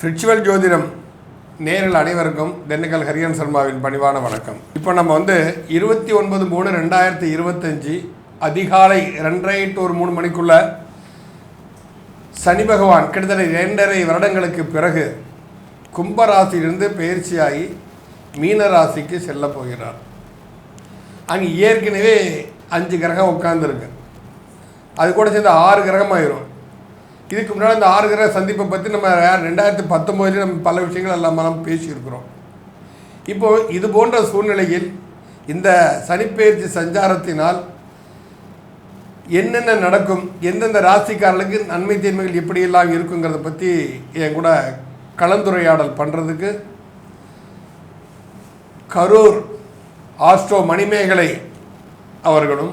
ஃபிரிச்சுவல் ஜோதிடம் நேரில் அனைவருக்கும் திண்டுக்கல் ஹரியன் சர்மாவின் பணிவான வணக்கம். இப்போ நம்ம வந்து இருபத்தி ஒன்பது மூணு ரெண்டாயிரத்தி இருபத்தஞ்சி அதிகாலை ரெண்டரை டு ஒரு மூணு மணிக்குள்ள சனி பகவான் கிட்டத்தட்ட இரண்டரை வருடங்களுக்கு பிறகு கும்பராசியிலிருந்து பயிற்சியாகி மீன ராசிக்கு செல்ல போகிறார். அங்கே ஏற்கனவே அஞ்சு கிரகம் உட்காந்துருக்கு அது கூட சேர்ந்து ஆறு கிரகம் ஆயிரும் இதுக்கு முன்னாடி இந்த ஆறு கிரக சந்திப்பை பற்றி நம்ம ரெண்டாயிரத்தி பத்தொம்போதுலேயே நம்ம பல விஷயங்கள் எல்லாம் பேசியிருக்கிறோம். இப்போ இது போன்ற சூழ்நிலையில் இந்த சனிப்பெயர்ச்சி சஞ்சாரத்தினால் என்னென்ன நடக்கும் எந்தெந்த ராசிக்காரர்களுக்கு நன்மை தீன்மைகள் எப்படியெல்லாம் இருக்குங்கிறத பற்றி என் கூட கலந்துரையாடல் பண்ணுறதுக்கு கரூர் ஆஸ்ட்ரோ மணிமேகலை அவர்களும்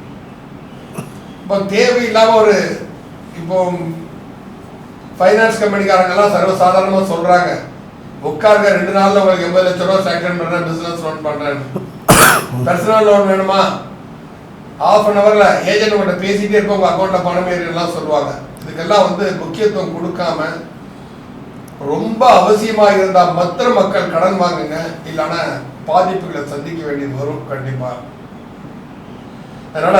இப்போ தேவையில்லாமல் ஒரு இப்போ ஃபைனான்ஸ் கம்பெனிக்காரங்கெல்லாம் சர்வசாதாரணமாக சொல்றாங்க. உட்காருங்க ரெண்டு நாள்ல உங்களுக்கு எண்பது லட்சம் ரூபா சேங்ஷன் பண்றேன் பிசினஸ் லோன் பண்றேன். பர்சனல் லோன் வேணுமா? ஆஃப் அன் ஹவர்ல ஏஜென்ட் கிட்ட பேசிட்டே இருப்போம் உங்க அக்கௌண்ட்ல பணம் ஏறிலாம் சொல்லுவாங்க. இதுக்கெல்லாம் வந்து முக்கியத்துவம் கொடுக்காம ரொம்ப அவசியமா இருந்தா மற்ற மக்கள் கடன் வாங்குங்க இல்லைன்னா பாதிப்புகளை சந்திக்க வேண்டியது வரும் கண்டிப்பா. அதனால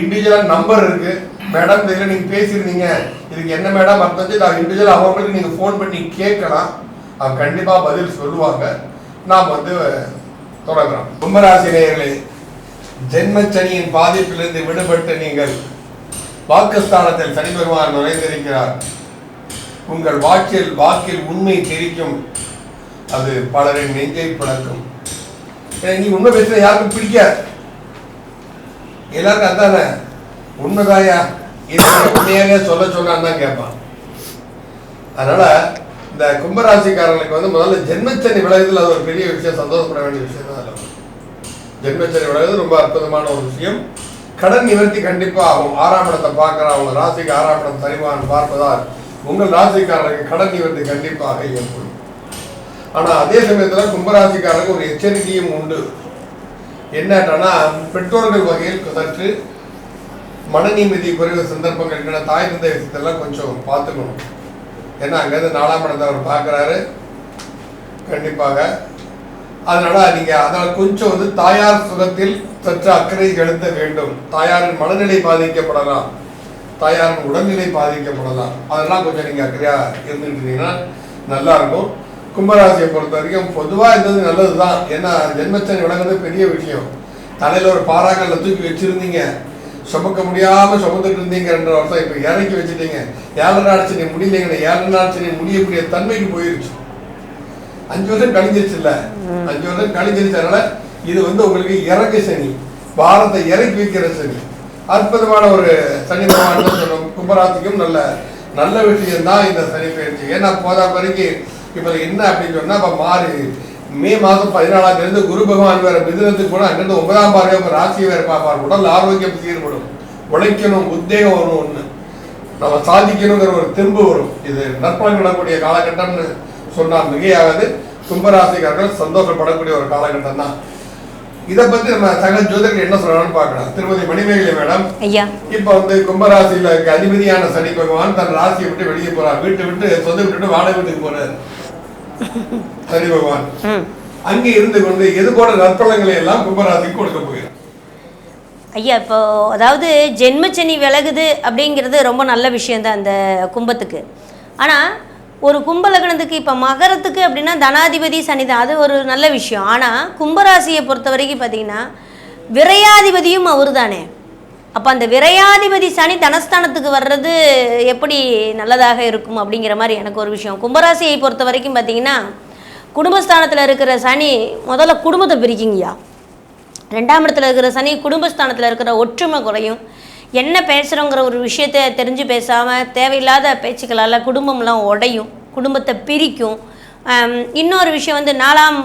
இண்டிஜுவல் நம்பர் இருக்கு. மேடம் இதில் நீங்கள் பேசியிருந்தீங்க இதுக்கு என்ன மேடம் அர்த்தம் சொல்லி நான் இண்டிஜுவல் அவங்களுக்கு நீங்கள் ஃபோன் பண்ணி கேட்கலாம். அவங்க கண்டிப்பாக பதில் சொல்லுவாங்க. நாம் வந்து தொடங்குறோம். கும்பராசிரியர்களே ஜென்மச்சனியின் பாதிப்பிலிருந்து விடுபட்டு நீங்கள் வாக்குஸ்தானத்தில் சனி பெருமான் நுழைந்திருக்கிறார். உங்கள் வாக்கில் வாக்கில் உண்மை தெரிக்கும். அது பலரின் நெஞ்சை பிளக்கும் நீ உண்மை பேசுகிற யாருக்கும் பிடிக்காது. எல்லாருக்கும் அதானே? உண்மைதாயா? இது உண்மையாக சொல்ல சொன்னான்னு தான் கேட்பான். அதனால இந்த கும்பராசிக்காரர்களுக்கு வந்து முதல்ல ஜென்மச்சனி விலகுதல் அது ஒரு பெரிய விஷயம் சந்தோஷப்பட வேண்டிய விஷயம் தான் அதில். ஜென்மச்சனி விலகுது ரொம்ப அற்புதமான ஒரு விஷயம். கடன் நிவர்த்தி கண்டிப்பாக ஆகும். ஆறாம் இடத்தை பார்க்குற அவங்க ராசிக்கு ஆறாம் இடம் சரிவான் பார்ப்பதால் உங்கள் ராசிக்காரருக்கு கடன் நிவர்த்தி கண்டிப்பாக ஏற்படும். ஆனால் அதே சமயத்தில் கும்பராசிக்காரருக்கு ஒரு எச்சரிக்கையும் உண்டு. என்னன்னா பெற்றோர்கள் வகையில் சற்று மன நிம்மதி குறைவு சந்தர்ப்பங்கள் என்னென்ன தாய் தந்தை விஷயத்தெல்லாம் கொஞ்சம் பார்த்துக்கணும். ஏன்னா அங்கேருந்து நாலாம் இடத்தை அவர் பார்க்குறாரு. கண்டிப்பாக. அதனால் நீங்கள் அதனால் கொஞ்சம் வந்து தாயார் சுகத்தில் சற்று அக்கறை செலுத்த வேண்டும். தாயாரின் மனநிலை பாதிக்கப்படலாம். தாயாரின் உடல்நிலை பாதிக்கப்படலாம். அதெல்லாம் கொஞ்சம் நீங்கள் அக்கறையாக இருந்துக்கிட்டீங்கன்னா நல்லா இருக்கும். கும்பராசியை பொறுத்த வரைக்கும் பொதுவாக இருந்தது நல்லது தான் ஏன்னா ஜென்மச்சனி விளங்குறது பெரிய விஷயம். தலையில் ஒரு பாறாங்கல்ல தூக்கி வச்சிருந்தீங்க. சுமக்க முடியாம சுமந்துட்டு இருந்தீங்க ரெண்டு வருஷம் இப்போ இறக்கி வச்சுட்டீங்க. ஏழரை நீ முடியலைங்க ஏழரை நீ முடியக்கூடிய தன்மைக்கு போயிருச்சு. அஞ்சு வருஷம் கழிஞ்சிருச்சு இல்ல அஞ்சு வருஷம் கழிஞ்சிருச்சு அதனால இது வந்து உங்களுக்கு இறக்கு சனி. பாரத்தை இறக்கி வைக்கிற சனி. அற்புதமான ஒரு சனி பகவான் சொல்லணும். கும்பராசிக்கும் நல்ல நல்ல விஷயம் தான் இந்த சனி பயிற்சி. ஏன்னா போதா வரைக்கும் இப்ப என்ன அப்படின்னு சொன்னா இப்ப மாறி. மே மாதம் பதினாலாம் தேதி குரு பகவான் வேற மிதுனத்துக்கு போனா அங்கிருந்து ஒன்பதாம் பார்வை உங்க ராசியை வேற பார்ப்பார் உடல் ஆரோக்கியம் சீர்படும். உழைக்கணும் உத்வேகம் வரும் ஒண்ணு. நம்ம சாதிக்கணுங்கிற ஒரு தெம்பு வரும். இது நற்பலன் விடக்கூடிய காலகட்டம்னு சொன்னால் மிகையாகாது. கும்பராசிக்காரர்கள் சந்தோஷப்படக்கூடிய ஒரு காலகட்டம் தான் இதை பத்தி நம்ம சக ஜோதிடர்கள் என்ன சொல்றாங்கன்னு பார்க்கலாம். திருமதி மணிமேகலை மேடம். இப்ப வந்து கும்பராசியில இருக்க அதிபதியான சனி பகவான் தன் ராசியை விட்டு வெளியே போறார். வீட்டை விட்டு சொந்த விட்டுட்டு வாடகை வீட்டுக்கு போறாரு. சனி பகவான். அங்கே இருந்து கொண்டு எது போல நற்பலங்களை எல்லாம் கும்பராசிக்கு கொடுக்க போகிறார்? ஐயா இப்போ அதாவது ஜென்மச்சனி விலகுது அப்படிங்கிறது ரொம்ப நல்ல விஷயந்தான் அந்த கும்பத்துக்கு. ஆனால் ஒரு கும்பலகணத்துக்கு இப்போ மகரத்துக்கு அப்படின்னா தனாதிபதி சனிதான். அது ஒரு நல்ல விஷயம். ஆனால் கும்பராசியை பொறுத்த வரைக்கும் பார்த்தீங்கன்னா விரையாதிபதியும் அவர் தானே அப்போ அந்த விரையாதிபதி சனி தனஸ்தானத்துக்கு வர்றது எப்படி நல்லதாக இருக்கும் அப்படிங்கிற மாதிரி எனக்கு ஒரு விஷயம். கும்பராசியை பொறுத்த வரைக்கும் பார்த்தீங்கன்னா குடும்பஸ்தானத்தில் இருக்கிற சனி முதல்ல குடும்பத்தை பிரிக்கிங்கய்யா. ரெண்டாம் இடத்துல இருக்கிற சனி குடும்பஸ்தானத்தில் இருக்கிற ஒற்றுமை குறையும். என்ன பேசுகிறோங்கிற ஒரு விஷயத்தை தெரிஞ்சு பேசாமல் தேவையில்லாத பேச்சுக்களால் குடும்பம்லாம் உடையும் குடும்பத்தை பிரிக்கும். இன்னொரு விஷயம் வந்து நாலாம்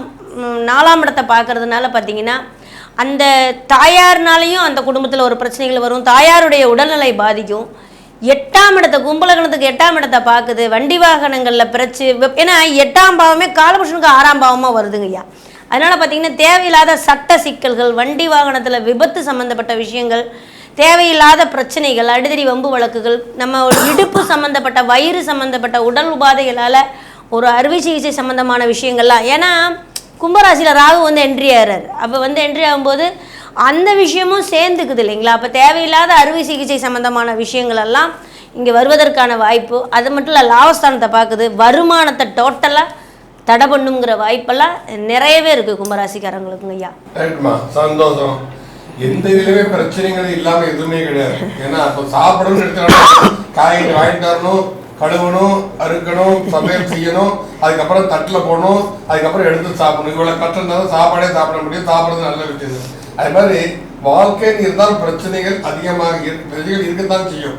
நாலாம் இடத்தை பார்க்கறதுனால பார்த்தீங்கன்னா அந்த தாயார்னாலையும் அந்த குடும்பத்தில் ஒரு பிரச்சனைகள் வரும். தாயாருடைய உடல்நிலை பாதிக்கும். எட்டாம் இடத்தை கும்பலகணத்துக்கு எட்டாம் இடத்தை பார்க்குது வண்டி வாகனங்களில் பிரச்சு ஏன்னா எட்டாம் பாவமே காலபுஷனுக்கு ஆறாம் பாவமாக வருதுங்கய்யா அதனால் பார்த்தீங்கன்னா தேவையில்லாத சட்ட சிக்கல்கள் வண்டி வாகனத்தில் விபத்து சம்மந்தப்பட்ட விஷயங்கள் தேவையில்லாத பிரச்சனைகள் அடிதடி வம்பு வழக்குகள் நம்ம ஒரு இடுப்பு சம்மந்தப்பட்ட வயிறு சம்மந்தப்பட்ட உடல் உபாதைகளால் ஒரு அறுவை சிகிச்சை சம்மந்தமான விஷயங்கள்லாம். ஏன்னா கும்பராசியில் ராகு வந்து என்ட்ரி ஆகிறார் அப்போ வந்து என்ட்ரி ஆகும்போது அந்த விஷயமும் சேர்ந்துக்குது இல்லைங்களா? அப்போ தேவையில்லாத அறுவை சிகிச்சை சம்மந்தமான விஷயங்களெல்லாம் இங்கே வருவதற்கான வாய்ப்பு அது மட்டும் இல்லை லாபஸ்தானத்தை பார்க்குது வருமானத்தை டோட்டலாக தடை பண்ணுங்கிற வாய்ப்பெல்லாம் நிறையவே இருக்குது கும்பராசிக்காரங்களுக்குங்க ஐயா. ரைட்மா சந்தோஷம். எந்த இதுலயுமே பிரச்சனைகள் இல்லாம எதுவுமே கிடையாது. ஏன்னா அப்ப சாப்பிடணும்னு காய்கறி வாங்கிட்டு வரணும் கழுவணும் அறுக்கணும் சமையல் செய்யணும் அதுக்கப்புறம் தட்டில் போடணும் அதுக்கப்புறம் எடுத்து சாப்பிடணும். இவ்வளோ கட்டம் இருந்தால் தான் சாப்பாடே சாப்பிட முடியும் சாப்பிட்றது நல்ல விஷயம் அது மாதிரி வாழ்க்கைன்னு இருந்தால் பிரச்சனைகள் அதிகமாக பிரச்சனைகள் இருக்கத்தான் செய்யும்.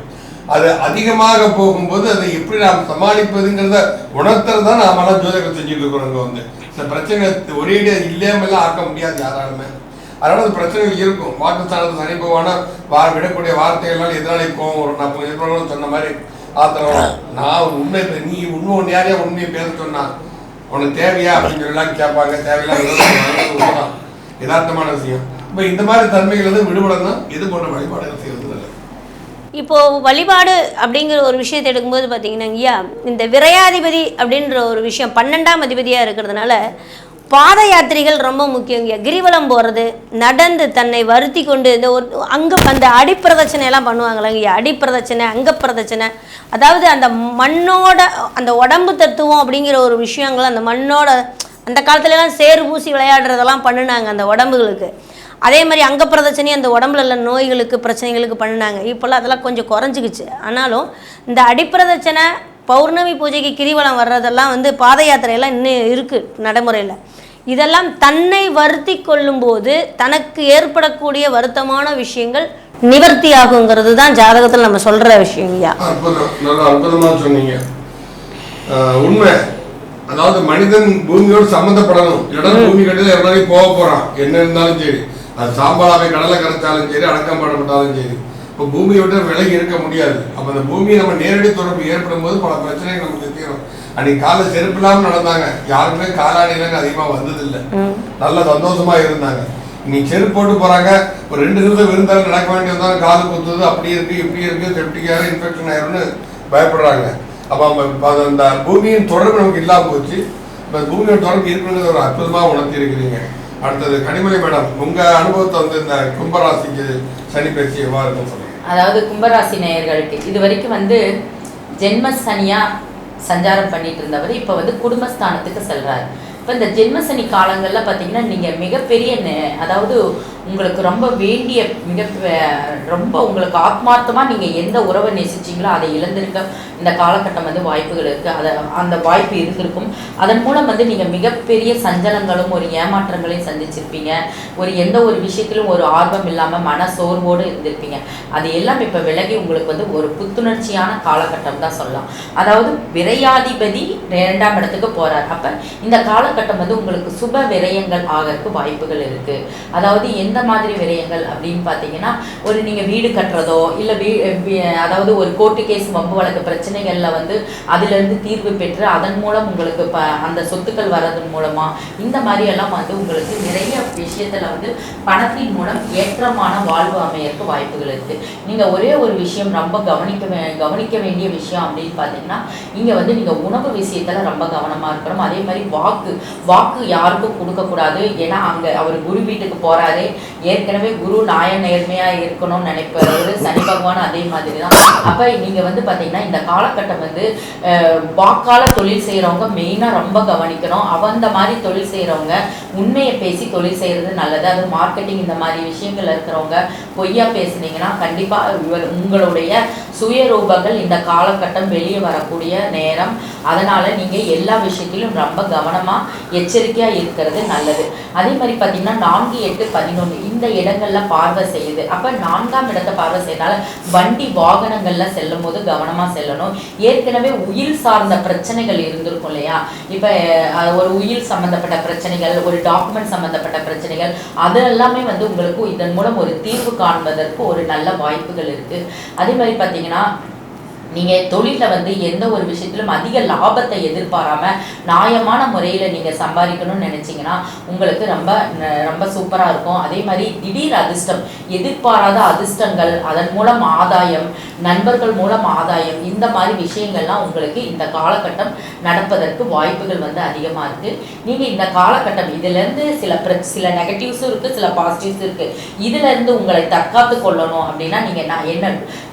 அது அதிகமாக போகும்போது அதை எப்படி நாம் சமாளிப்பதுங்கிறத உணர்த்துறது தான் நாமெல்லாம் ஜோதிடம் செஞ்சுட்டு இருக்கிறோம் வந்து. இந்த பிரச்சனை ஒரேடியா இல்லாமலாம் ஆக்க முடியாது யாராலுமே. அதனால அந்த பிரச்சனைகள் இருக்கும். வாக்குஸ்தானத்து சனி போவானா வா விடக்கூடிய வார்த்தைகள்னால எதிராளி கோவம் வரும்? நான் சொன்ன மாதிரி ஆத்திரம். நான் உண்மை நீ இன்னும் ஒன்று யாரையா உண்மையை பேச சொன்னா? உனக்கு தேவையா அப்படின்னு சொல்லலாம் கேட்பாங்க. தேவையில்லாத யதார்த்தமான விஷயம். இப்போ இந்த மாதிரி தன்மைகள் வந்து விடுபடணும் இது போன்ற வழிபாடுகள் செய்யறது நல்லது? இப்போ வழிபாடு அப்படிங்கிற ஒரு விஷயத்தை எடுக்கும்போது பார்த்தீங்கன்னா ஐயா இந்த விரையாதிபதி அப்படின்ற ஒரு விஷயம் பன்னெண்டாம் அதிபதியாக இருக்கிறதுனால பாத யாத்திரைகள் ரொம்ப முக்கியங்க கிரிவலம் போகிறது நடந்து தன்னை வருத்தி கொண்டு இந்த ஒரு அங்கே அந்த அடிப்பிரதட்சணையெல்லாம் பண்ணுவாங்களேங்க அடிப்பிரதட்சணை அங்கப்பிரதட்சணை. அதாவது அந்த மண்ணோட அந்த உடம்பு தத்துவம் அப்படிங்கிற ஒரு விஷயங்கள் அந்த மண்ணோட அந்த காலத்துலலாம் சேறு பூசி விளையாடுறதெல்லாம் பண்ணுனாங்க அந்த உடம்புகளுக்கு. அதே மாதிரி அங்க பிரதட்சணை அந்த உடம்புல உள்ள நோய்களுக்கு பிரச்சனைகளுக்கு பண்ணினாங்க. இப்போல்லாம் அதெல்லாம் கொஞ்சம் குறைஞ்சிக்கிச்சு. ஆனாலும் இந்த அடிப்பிரதட்சணை பௌர்ணமி பூஜைக்கு கிரிவலம் வர்றதெல்லாம் வந்து பாத யாத்திரையெல்லாம் இன்னும் இருக்குது நடைமுறையில். இதெல்லாம் தன்னை வருத்தி கொள்ளும்போது தனக்கு ஏற்படக்கூடிய வருத்தமான விஷயங்கள் நிவர்த்தி ஆகுங்கிறது தான் ஜாதகத்தில் நம்ம சொல்கிற விஷயங்கய்யா அற்புதம் நல்லா அற்புதமா சொன்னீங்க. ஆஹ் உண்மை. அதாவது மனிதன் பூமியோடு சம்மந்தப்படணும் இல்லைன்னா பூமி கட்டில எவ்வளவு போக போறான் என்ன இருந்தாலும் சரி. அது சாம்பாலாவை கடலை கரைச்சாலும் சரி அடக்கம் பண்ணப்பட்டாலும் சரி. இப்போ பூமியை விட்டு விலகி இருக்க முடியாது. அப்ப அந்த பூமியை நம்ம நேரடி தொடர்பு ஏற்படும் போது பல பிரச்சனைகள் நமக்கு தீரும். அன்னைக்கு காலை செருப்பு இல்லாம நடந்தாங்க. யாருக்குமே காலாணிலங்க அதிகமா வந்ததில்லை. நல்ல சந்தோஷமா இருந்தாங்க. இன்னைக்கு செருப்பு போட்டு போறாங்க. ஒரு ரெண்டு நிமிஷம் விருந்தாலும் நடக்க வேண்டிய வந்தாலும் காது குத்துது அப்படி இருக்கு இப்படி இருக்கு. செப்டிக்காரு இன்ஃபெக்ஷன் ஆயிரும்னு பயப்படுறாங்க. அப்ப அந்த பூமியின் தொடர்பு நமக்கு இல்லாம போச்சு. இப்ப பூமியோட தொடர்பு இருக்குங்கிறத ஒரு அற்புதமா உணர்த்தி இருக்கிறீங்க அடுத்தது கனிமொழி மேடம் உங்க அனுபவத்தை வந்து இந்த கும்பராசிக்கு சனி பயிற்சி எவ்வாறு இருக்குன்னு சொல்லுங்க. அதாவது கும்பராசி நேயர்களுக்கு. இது வரைக்கும் வந்து ஜென்ம சனியாக சஞ்சாரம் பண்ணிட்டு இருந்தவர். இப்போ வந்து குடும்பஸ்தானத்துக்கு செல்கிறார் இப்போ இந்த ஜென்மசனி காலங்களில் பார்த்தீங்கன்னா நீங்கள் மிகப்பெரிய நெ- அதாவது உங்களுக்கு ரொம்ப வேண்டிய மிக ரொம்ப உங்களுக்கு ஆத்மார்த்தமாக நீங்கள் எந்த உறவை நேசிச்சிங்களோ அதை இழந்திருக்க இந்த காலகட்டம் வந்து வாய்ப்புகள் இருக்குது அதை அந்த வாய்ப்பு இருந்திருக்கும். அதன் மூலம் வந்து நீங்கள் மிகப்பெரிய சஞ்சலங்களும் ஒரு ஏமாற்றங்களையும் சந்திச்சிருப்பீங்க. ஒரு எந்த ஒரு விஷயத்திலும் ஒரு ஆர்வம் இல்லாமல் மன சோர்வோடு இருந்திருப்பீங்க. அது எல்லாம் இப்போ விலகி உங்களுக்கு வந்து ஒரு புத்துணர்ச்சியான காலகட்டம் தான் சொல்லலாம். அதாவது விரையாதிபதி இரண்டாம் இடத்துக்கு போகிறார் அப்போ இந்த காலகட்டம் வந்து உங்களுக்கு சுப விரயங்கள் ஆகறதுக்கு வாய்ப்புகள் இருக்கு. அதாவது எந்த மாதிரி விரயங்கள் அப்படின்னு பார்த்தீங்கன்னா ஒரு நீங்கள் வீடு கட்டுறதோ இல்லை வீ அதாவது ஒரு கோர்ட்டு கேஸ் வம்பு வழக்கு பிரச்சனைகளில் வந்து அதிலிருந்து தீர்வு பெற்று அதன் மூலம் உங்களுக்கு ப அந்த சொத்துக்கள் வர்றதன் மூலமாக இந்த மாதிரியெல்லாம் வந்து உங்களுக்கு நிறைய விஷயத்தில் வந்து பணத்தின் மூலம் ஏற்றமான வாழ்வு அமையறதுக்கு வாய்ப்புகள் இருக்கு. நீங்கள் ஒரே ஒரு விஷயம் ரொம்ப கவனிக்க வே- கவனிக்க வேண்டிய விஷயம் அப்படின்னு பார்த்தீங்கன்னா இங்கே வந்து நீங்கள் உணவு விஷயத்தில் ரொம்ப கவனமாக இருக்கணும். அதே மாதிரி வாக்கு வாக்கு யாருக்கும் கொடுக்கக்கூடாது ஏன்னா அங்கே அவர் குரு வீட்டுக்கு போகிறாரு ஏற்கனவே குரு நாய நேர்மையாக இருக்கணும்னு நினைப்பவர் சனி பகவான் அதே மாதிரி தான் அப்போ நீங்கள் வந்து பார்த்தீங்கன்னா இந்த காலகட்டம் வந்து அஹ், வாக்கால தொழில் செய்கிறவங்க மெயினாக ரொம்ப கவனிக்கணும். அவந்த மாதிரி தொழில் செய்கிறவங்க உண்மையை பேசி தொழில் செய்கிறது நல்லது. அது மார்க்கெட்டிங் இந்த மாதிரி விஷயங்கள்ல இருக்கிறவங்க பொய்யா பேசுனீங்கன்னா கண்டிப்பாக இவர் உங்களுடைய சுயரூபங்கள் இந்த காலகட்டம் வெளியே வரக்கூடிய நேரம். அதனால் நீங்கள் எல்லா விஷயத்திலும் ரொம்ப கவனமாக எச்சரிக்கையாக இருக்கிறது நல்லது. அதே மாதிரி பார்த்தீங்கன்னா நான்கு எட்டு பதினொன்று இந்த இடங்களில் பார்வை செய்யுது. அப்போ நான்காம் இடத்தை பார்வை செய்யறதுனால வண்டி வாகனங்களில் செல்லும் போது கவனமாக செல்லணும். ஏற்கனவே உயிர் சார்ந்த பிரச்சனைகள் இருந்திருக்கும் இல்லையா? இப்போ ஒரு உயிர் சம்மந்தப்பட்ட பிரச்சனைகள் ஒரு டாக்குமெண்ட் சம்மந்தப்பட்ட பிரச்சனைகள் அது எல்லாமே வந்து உங்களுக்கு இதன் மூலம் ஒரு தீர்வு காண்பதற்கு ஒரு நல்ல வாய்ப்புகள் இருக்குது அதே மாதிரி பார்த்தீங்கன்னா நீங்கள் தொழிலில் வந்து எந்த ஒரு விஷயத்திலும் அதிக லாபத்தை எதிர்பாராமல் நியாயமான முறையில் நீங்கள் சம்பாதிக்கணும்னு நினச்சிங்கன்னா உங்களுக்கு ரொம்ப ந- ரொம்ப சூப்பராக இருக்கும். அதே மாதிரி திடீர் அதிர்ஷ்டம் எதிர்பாராத அதிர்ஷ்டங்கள் அதன் மூலம் ஆதாயம் நண்பர்கள் மூலம் ஆதாயம் இந்த மாதிரி விஷயங்கள்லாம் உங்களுக்கு இந்த காலகட்டம் நடப்பதற்கு வாய்ப்புகள் வந்து அதிகமாக இருக்குது நீங்கள் இந்த காலகட்டம் இதுலேருந்து சில பிர- சில நெகட்டிவ்ஸும் இருக்குது சில பாசிட்டிவ்ஸும் இருக்குது இதுலேருந்து உங்களை தற்காத்து கொள்ளணும் அப்படின்னா நீங்கள் நான் என்ன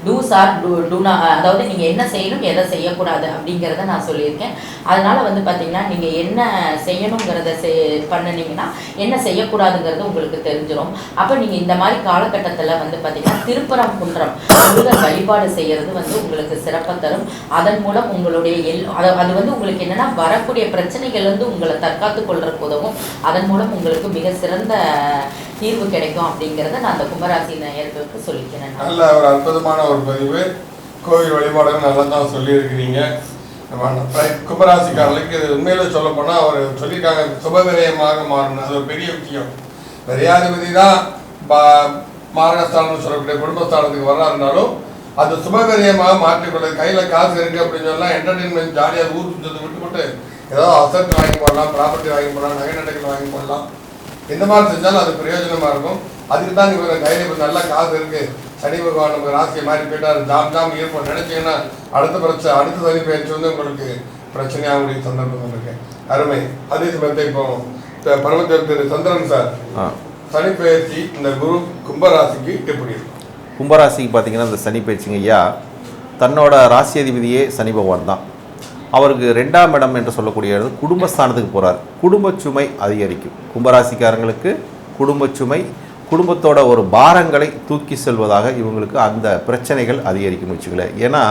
டூஸ் ஆர் டூ டூனா அதாவது நீங்கள் என்ன செய்யணும் எதை செய்யக்கூடாது அப்படிங்கிறத நான் சொல்லியிருக்கேன். அதனால் வந்து பார்த்திங்கன்னா நீங்கள் என்ன செய்யணுங்கிறத செ பண்ணுனீங்கன்னா என்ன செய்யக்கூடாதுங்கிறது உங்களுக்கு தெரிஞ்சிடும் அப்போ நீங்கள் இந்த மாதிரி காலகட்டத்தில் வந்து பார்த்திங்கன்னா திருப்பரம் குன்றம் முருகன் வழிபாடு செய்கிறது வந்து உங்களுக்கு சிறப்பை தரும். அதன் மூலம் உங்களுடைய எல் அது அது வந்து உங்களுக்கு என்னென்னா வரக்கூடிய பிரச்சனைகள் வந்து உங்களை தற்காத்து கொள்றதுக்கு உதவும். அதன் மூலம் உங்களுக்கு மிக சிறந்த தீர்வு கிடைக்கும் அப்படிங்கிறத நான் அந்த கும்பராசி நேயர்களுக்கு சொல்லிக்கிறேன். நல்ல ஒரு அற்புதமான ஒரு பதிவு. கோவில் வழிபாடுகள் நல்லா தான் சொல்லியிருக்கிறீங்க கும்பராசிக்காரர்களுக்கு இது உண்மையில சொல்ல போனால் அவர் சொல்லியிருக்காங்க சுபவிரயமாக மாறணும். அது ஒரு பெரிய விஷயம். விரையாதிபதி தான் பா- சொல்லக்கூடிய குடும்பஸ்தானத்துக்கு வர்றாருனாலும் அது சுபவிரயமாக மாற்றிக்கொள்ள. கையில் காசு இருக்குது அப்படின்னு சொல்லலாம் என்டர்டெயின்மெண்ட் ஜாலியாக ஊர் சுற்றத்தை விட்டுவிட்டு ஏதோ அசட் வாங்கி போடலாம் ப்ராப்பர்ட்டி வாங்கி போடலாம் நகை நடைகள் வாங்கி போடலாம். இந்த மாதிரி செஞ்சாலும் அது பிரயோஜனமா இருக்கும். அதுக்கு தான் இவர் கையில் இப்போ நல்ல காசு இருக்கு. சனி பகவான் நம்ம ராசியை மாதிரி போயிட்டாரு ஜாம் ஜாம் இருப்போம் நினைச்சீங்கன்னா அடுத்த பிரச்சனை அடுத்த சனி பயிற்சி வந்து உங்களுக்கு பிரச்சனையாகக்கூடிய சந்தர்ப்பம் இருக்கு அருமை. அதே சமயத்தை இப்போ பரமத்தேவர் திரு சந்திரன் சார். சனி பயிற்சி இந்த குரு கும்பராசிக்கு எப்படி இருக்கும் கும்பராசிக்கு பார்த்தீங்கன்னா இந்த சனி பயிற்சிங்க ஐயா தன்னோட ராசி அதிபதியே சனி பகவான் தான். அவருக்கு ரெண்டாம் இடம் என்று சொல்லக்கூடிய குடும்பஸ்தானத்துக்கு போகிறார் குடும்ப சுமை அதிகரிக்கும். கும்பராசிக்காரங்களுக்கு குடும்ப சுமை குடும்பத்தோட ஒரு பாரங்களை தூக்கி செல்வதாக இவங்களுக்கு அந்த பிரச்சனைகள் அதிகரிக்கும் வச்சுக்கல ஏன்னா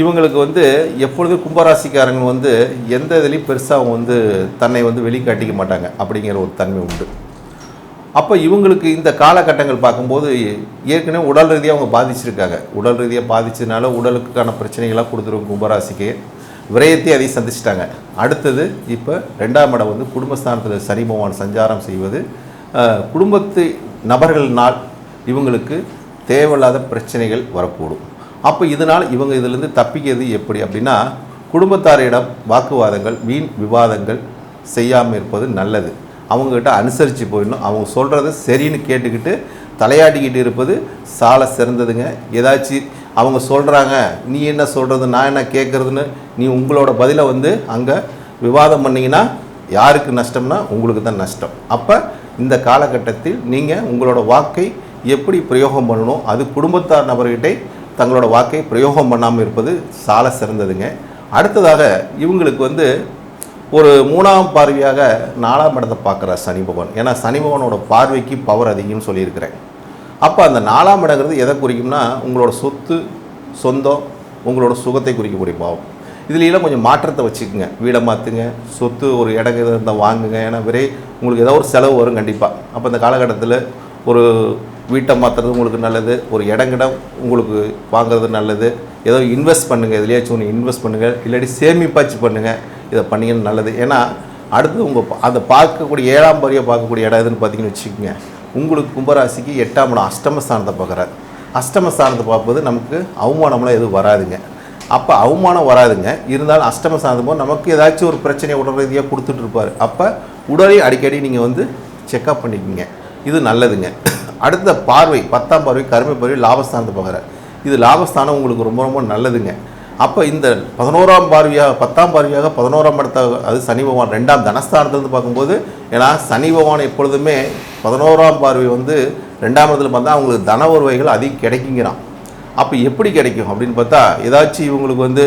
இவங்களுக்கு வந்து எப்பொழுதும் கும்பராசிக்காரங்க வந்து எந்த இதுலேயும் பெருசாக அவங்க வந்து தன்னை வந்து வெளிக்காட்டிக்க மாட்டாங்க அப்படிங்கிற ஒரு தன்மை உண்டு. அப்போ இவங்களுக்கு இந்த காலகட்டங்கள் பார்க்கும்போது ஏற்கனவே உடல் ரீதியாக அவங்க பாதிச்சிருக்காங்க. உடல் ரீதியாக பாதிச்சதுனால உடலுக்கான பிரச்சனைகளாக கொடுத்துருவோம் கும்பராசிக்கு. விரயத்தை அதை சந்திச்சிட்டாங்க. அடுத்தது இப்போ ரெண்டாம் இடம் வந்து குடும்பஸ்தானத்தில் சனி பகவான் சஞ்சாரம் செய்வது. குடும்பத்து நபர்கள்னால் இவங்களுக்கு தேவையில்லாத பிரச்சனைகள் வரக்கூடும். அப்போ இதனால் இவங்க இதிலேருந்து தப்பிக்கிறது எப்படி அப்படின்னா குடும்பத்தாரிடம் வாக்குவாதங்கள் வீண் விவாதங்கள் செய்யாமல் இருப்பது நல்லது. அவங்கக்கிட்ட அனுசரித்து போயிடணும். அவங்க சொல்கிறத சரின்னு கேட்டுக்கிட்டு தலையாட்டிக்கிட்டு இருப்பது சால சிறந்ததுங்க. ஏதாச்சும் அவங்க சொல்கிறாங்க நீ என்ன சொல்கிறது நான் என்ன கேட்குறதுன்னு நீ உங்களோட பதிலை வந்து அங்கே விவாதம் பண்ணிங்கன்னா யாருக்கு நஷ்டம்னா உங்களுக்கு தான் நஷ்டம். அப்போ இந்த காலகட்டத்தில் நீங்கள் உங்களோட வாக்கை எப்படி பிரயோகம் பண்ணணும் அது குடும்பத்தார் நபர்கிட்ட தங்களோட வாக்கை பிரயோகம் பண்ணாமல் இருப்பது சால சிறந்ததுங்க. அடுத்ததாக இவங்களுக்கு வந்து ஒரு மூணாம் பார்வையாக நாலாம் இடத்தை பார்க்குறார் சனி பகவான். ஏன்னா சனி பகவானோட பார்வைக்கு பவர் அதிகம்னு சொல்லியிருக்கிறேன். அப்போ அந்த நாலாம் இடங்கிறது எதை குறிக்கும்னா உங்களோட சொத்து சொந்தம் உங்களோட சுகத்தை குறிக்கக்கூடிய பாவம். இதுலாம் கொஞ்சம் மாற்றத்தை வச்சுக்கோங்க. வீடை மாற்றுங்க சொத்து ஒரு இடம் இருந்தால் வாங்குங்க. ஏன்னா விரை உங்களுக்கு ஏதோ ஒரு செலவு வரும் கண்டிப்பாக அப்போ இந்த காலகட்டத்தில் ஒரு வீட்டை மாற்றுறது உங்களுக்கு நல்லது ஒரு இடங்கிடம் உங்களுக்கு வாங்குறது நல்லது. ஏதோ இன்வெஸ்ட் பண்ணுங்கள் எதுலையாச்சும் ஒன்று இன்வெஸ்ட் பண்ணுங்கள் இல்லாட்டி சேமிப்பாச்சு பண்ணுங்கள் இதை பண்ணிங்கன்னு நல்லது. ஏன்னா அடுத்து உங்கள் அதை பார்க்கக்கூடிய ஏழாம் பரியை பார்க்கக்கூடிய இடம் எதுன்னு பார்த்தீங்கன்னு வச்சுக்கோங்க. உங்களுக்கு கும்பராசிக்கு எட்டாம் இடம் அஷ்டமஸ்தானத்தை பார்க்குறாரு. அஷ்டமஸ்தானத்தை பார்ப்பது நமக்கு அவமானம்லாம் எதுவும் வராதுங்க. அப்போ அவமானம் வராதுங்க. இருந்தாலும் அஷ்டமஸ்தானத்து போது நமக்கு ஏதாச்சும் ஒரு பிரச்சனையை உடல் ரீதியாக கொடுத்துட்டு இருப்பார். அப்போ உடலை அடிக்கடி நீங்கள் வந்து செக்அப் பண்ணிக்கோங்க. இது நல்லதுங்க. அடுத்த பார்வை பத்தாம் பார்வை கருமை பார்வை லாபஸ்தானத்தை பார்க்குறாரு. இது லாபஸ்தானம் உங்களுக்கு ரொம்ப ரொம்ப நல்லதுங்க. அப்போ இந்த பதினோராம் பார்வையாக பத்தாம் பார்வையாக பதினோராம் இடத்த அது சனி பகவான் ரெண்டாம் தனஸ்தானத்துலேருந்து பார்க்கும்போது ஏன்னா சனி பகவான் எப்பொழுதுமே பதினோராம் பார்வை வந்து ரெண்டாம் இடத்துல பார்த்தா அவங்களுக்கு தன உறவைகள் அதிகம் கிடைக்குங்கிறான். அப்போ எப்படி கிடைக்கும் அப்படின்னு பார்த்தா ஏதாச்சும் இவங்களுக்கு வந்து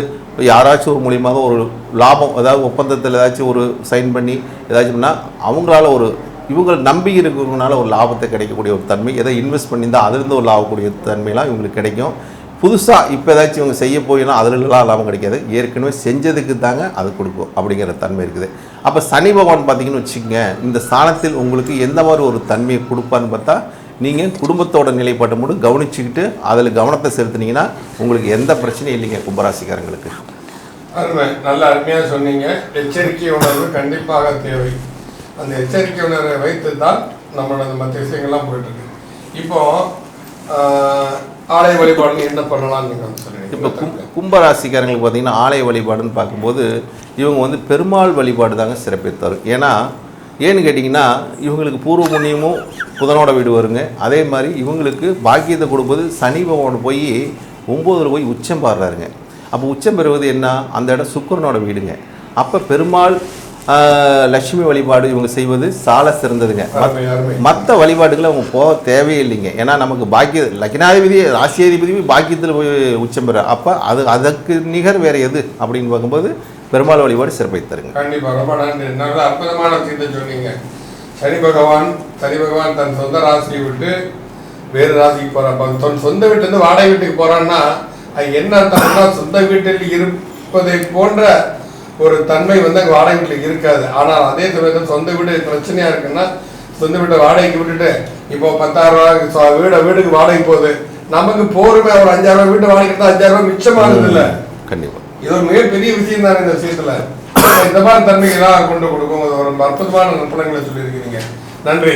யாராச்சும் ஒரு மூலியமாக ஒரு லாபம் ஏதாவது ஒப்பந்தத்தில் ஏதாச்சும் ஒரு சைன் பண்ணி ஏதாச்சும் பண்ணால் அவங்களால ஒரு இவங்க நம்பி இருக்கிறவங்கனால ஒரு லாபத்தை கிடைக்கக்கூடிய ஒரு தன்மை எதை இன்வெஸ்ட் பண்ணியிருந்தால் அதுலேருந்து ஒரு லாபக்கூடிய தன்மையெல்லாம் இவங்களுக்கு கிடைக்கும். புதுசாக இப்போ ஏதாச்சும் இவங்க செய்ய போயினா அதுலலாம் லாபம் கிடைக்காது. ஏற்கனவே செஞ்சதுக்கு தாங்க அது கொடுக்கும் அப்படிங்கிற தன்மை இருக்குது. அப்போ சனி பகவான் பார்த்தீங்கன்னு வச்சுக்கோங்க இந்த ஸ்தானத்தில் உங்களுக்கு எந்த மாதிரி ஒரு தன்மையை கொடுப்பான்னு பார்த்தா நீங்கள் குடும்பத்தோட நிலைப்பாட்டை மட்டும் கவனிச்சுக்கிட்டு அதில் கவனத்தை செலுத்தினீங்கன்னா உங்களுக்கு எந்த பிரச்சனையும் இல்லைங்க கும்பராசிக்காரங்களுக்கு. அருமை. நல்ல அருமையாக சொன்னீங்க. எச்சரிக்கை உணர்வு கண்டிப்பாக தேவை. அந்த எச்சரிக்கை உணர்வை வைத்து தான் நம்மளோட மற்ற விஷயங்கள்லாம் போயிட்டு இப்போது ஆலய வழிபாடு என்ன பண்ணலாம்னு இப்போ கும் கும்பராசிக்காரங்களுக்கு பார்த்தீங்கன்னா ஆலய வழிபாடுன்னு பார்க்கும்போது இவங்க வந்து பெருமாள் வழிபாடு தாங்க சிறப்பித்தார் ஏன்னா ஏன்னு கேட்டிங்கன்னா இவங்களுக்கு பூர்வ புண்ணியமும் புதனோட வீடு வருங்க. அதே மாதிரி இவங்களுக்கு பாக்கியத்தை கொடுப்பது சனி பகவான் போய் ஒம்போதில் போய் உச்சம் பாடுறாருங்க அப்போ உச்சம் பெறுவது என்ன? அந்த இடம் சுக்கிரனோட வீடுங்க. அப்போ பெருமாள் லட்சுமி வழிபாடு இவங்க செய்வது சால சிறந்ததுங்க. மற்ற வழிபாடுகளை அவங்க போக தேவையில்லைங்க. ஏன்னா நமக்கு பாக்கிய லக்னாதிபதி ராசியாதிபதி பாக்கியத்தில் போய் உச்சம் பெற. அப்போ அது அதற்கு நிகர் வேற எது? அப்படின்னு பார்க்கும்போது பெருமாள் வழிபாடு சிறப்பை தருங்க. கண்டிப்பா ரொம்ப நன்றி. நல்ல அற்புதமான விஷயத்தை சொன்னீங்க. சனி பகவான் சனி பகவான் தன் சொந்த ராசியை விட்டு வேறு ராசிக்கு அப்ப தன் சொந்த வீட்டுல இருந்து வாடகை வீட்டுக்கு போறான்னா அது என்ன அர்த்தம்னா சொந்த வீட்டில் இருப்பதை போன்ற ஒரு தன்மை வந்து அங்கே வாடகை வீட்டில் இருக்காது. ஆனால் அதே சமயத்தில் சொந்த வீடு பிரச்சனையா இருக்குன்னா சொந்த வீட்டை வாடகைக்கு விட்டுட்டு இப்போ பத்தாயிரம் ரூபாய் சொ- வீட வீடுக்கு வாடகை போகுது நமக்கு போருமே ஒரு அஞ்சாயிரம் ரூபாய் வீட்டு வாடகை தான் அஞ்சாயிரம் ரூபாய் மிச்சமாகுது இல்லை? கண்டிப்பாக இது ஒரு மிகப்பெரிய விஷயம் தானே இந்த விஷயத்துல. இந்த மாதிரி தன்மைகளாக கொண்டு கொடுக்கும். ஒரு அற்புதமான நற்பலங்களை சொல்லியிருக்கிறீங்க. நன்றி.